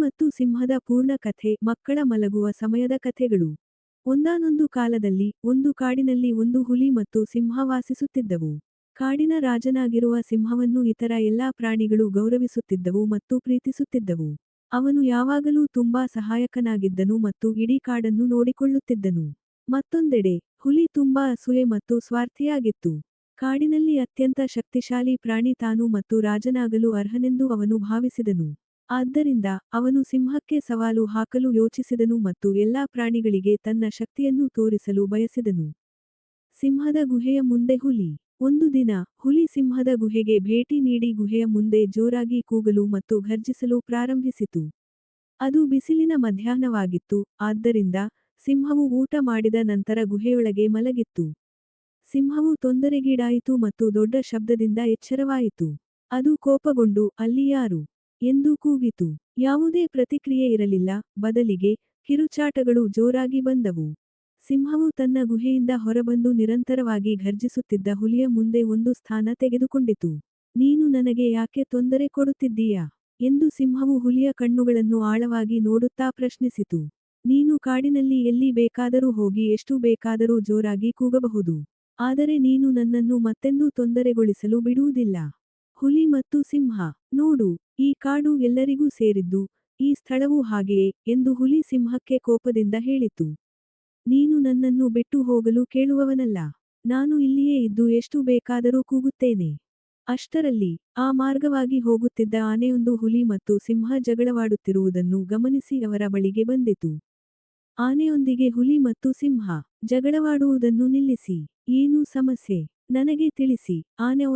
ಮತ್ತು ಸಿಂಹದ ಪೂರ್ಣ ಕಥೆ, ಮಕ್ಕಳ ಮಲಗುವ ಸಮಯದ ಕಥೆಗಳು. ಒಂದಾನೊಂದು ಕಾಲದಲ್ಲಿ, ಒಂದು ಕಾಡಿನಲ್ಲಿ ಒಂದು ಹುಲಿ ಮತ್ತು ಸಿಂಹ ವಾಸಿಸುತ್ತಿದ್ದವು. ಕಾಡಿನ ರಾಜನಾಗಿರುವ ಸಿಂಹವನ್ನು ಇತರ ಎಲ್ಲಾ ಪ್ರಾಣಿಗಳು ಗೌರವಿಸುತ್ತಿದ್ದವು ಮತ್ತು ಪ್ರೀತಿಸುತ್ತಿದ್ದವು. ಅವನು ಯಾವಾಗಲೂ ತುಂಬಾ ಸಹಾಯಕನಾಗಿದ್ದನು ಮತ್ತು ಇಡೀ ಕಾಡನ್ನು ನೋಡಿಕೊಳ್ಳುತ್ತಿದ್ದನು. ಮತ್ತೊಂದೆಡೆ, ಹುಲಿ ತುಂಬಾ ಅಸೂಯೆ ಮತ್ತು ಸ್ವಾರ್ಥಿಯಾಗಿತ್ತು. ಕಾಡಿನಲ್ಲಿ ಅತ್ಯಂತ ಶಕ್ತಿಶಾಲಿ ಪ್ರಾಣಿ ತಾನು ಮತ್ತು ರಾಜನಾಗಲು ಅರ್ಹನೆಂದು ಅವನು ಭಾವಿಸಿದನು. ಆದ್ದರಿಂದ ಅವನು ಸಿಂಹಕ್ಕೆ ಸವಾಲು ಹಾಕಲು ಯೋಚಿಸಿದನು ಮತ್ತು ಎಲ್ಲಾ ಪ್ರಾಣಿಗಳಿಗೆ ತನ್ನ ಶಕ್ತಿಯನ್ನು ತೋರಿಸಲು ಬಯಸಿದನು. ಸಿಂಹದ ಗುಹೆಯ ಮುಂದೆ ಹುಲಿ. ಒಂದು ದಿನ ಹುಲಿ ಸಿಂಹದ ಗುಹೆಗೆ ಭೇಟಿ ನೀಡಿ ಗುಹೆಯ ಮುಂದೆ ಜೋರಾಗಿ ಕೂಗಲು ಮತ್ತು ಘರ್ಜಿಸಲು ಪ್ರಾರಂಭಿಸಿತು. ಅದು ಬಿಸಿಲಿನ ಮಧ್ಯಾಹ್ನವಾಗಿತ್ತು, ಆದ್ದರಿಂದ ಸಿಂಹವು ಊಟ ಮಾಡಿದ ನಂತರ ಗುಹೆಯೊಳಗೆ ಮಲಗಿತ್ತು. ಸಿಂಹವು ತೊಂದರೆಗೀಡಾಯಿತು ಮತ್ತು ದೊಡ್ಡ ಶಬ್ದದಿಂದ ಎಚ್ಚರವಾಯಿತು. ಅದು ಕೋಪಗೊಂಡು, ಅಲ್ಲಿ ಯಾರು? ಎಂದು ಕೂಗಿತು. ಯಾವುದೇ ಪ್ರತಿಕ್ರಿಯೆ ಇರಲಿಲ್ಲ. ಬದಲಿಗೆ ಕಿರುಚಾಟಗಳು ಜೋರಾಗಿ ಬಂದವು. ಸಿಂಹವು ತನ್ನ ಗುಹೆಯಿಂದ ಹೊರಬಂದು ನಿರಂತರವಾಗಿ ಘರ್ಜಿಸುತ್ತಿದ್ದ ಹುಲಿಯ ಮುಂದೆ ಒಂದು ಸ್ಥಾನ ತೆಗೆದುಕೊಂಡಿತು. ನೀನು ನನಗೆ ಯಾಕೆ ತೊಂದರೆ ಕೊಡುತ್ತಿದ್ದೀಯಾ? ಎಂದು ಸಿಂಹವು ಹುಲಿಯ ಕಣ್ಣುಗಳನ್ನು ಆಳವಾಗಿ ನೋಡುತ್ತಾ ಪ್ರಶ್ನಿಸಿತು. ನೀನು ಕಾಡಿನಲ್ಲಿ ಎಲ್ಲಿ ಬೇಕಾದರೂ ಹೋಗಿ, ಎಷ್ಟು ಬೇಕಾದರೂ ಜೋರಾಗಿ ಕೂಗಬಹುದು. ಆದರೆ ನೀನು ನನ್ನನ್ನು ಮತ್ತೆಂದೂ ತೊಂದರೆಗೊಳಿಸಲು ಬಿಡುವುದಿಲ್ಲ. ಹುಲಿ ಮತ್ತು ಸಿಂಹ. ನೋಡು, ಈ ಕಾಡು ಎಲ್ಲರಿಗೂ ಸೇರಿದ್ದು, ಈ ಸ್ಥಳವು ಹಾಗೆಯೇ ಎಂದು ಹುಲಿ ಸಿಂಹಕ್ಕೆ ಕೋಪದಿಂದ ಹೇಳಿತು. ನೀನು ನನ್ನನ್ನು ಬಿಟ್ಟು ಹೋಗಲು ಕೇಳುವವನಲ್ಲ. ನಾನು ಇಲ್ಲಿಯೇ ಇದ್ದು ಎಷ್ಟು ಬೇಕಾದರೂ ಕೂಗುತ್ತೇನೆ. ಅಷ್ಟರಲ್ಲಿ, ಆ ಮಾರ್ಗವಾಗಿ ಹೋಗುತ್ತಿದ್ದ ಆನೆಯೊಂದು ಹುಲಿ ಮತ್ತು ಸಿಂಹ ಜಗಳವಾಡುತ್ತಿರುವುದನ್ನು ಗಮನಿಸಿ ಅವರ ಬಳಿಗೆ ಬಂದಿತು. ಆನೆಯೊಂದಿಗೆ ಹುಲಿ ಮತ್ತು ಸಿಂಹ ಜಗಳವಾಡುವುದನ್ನು ನಿಲ್ಲಿಸಿ. ಏನೂ ಸಮಸ್ಯೆ? ನನಗೆ ತಿಳಿಸಿ. ಆನೆ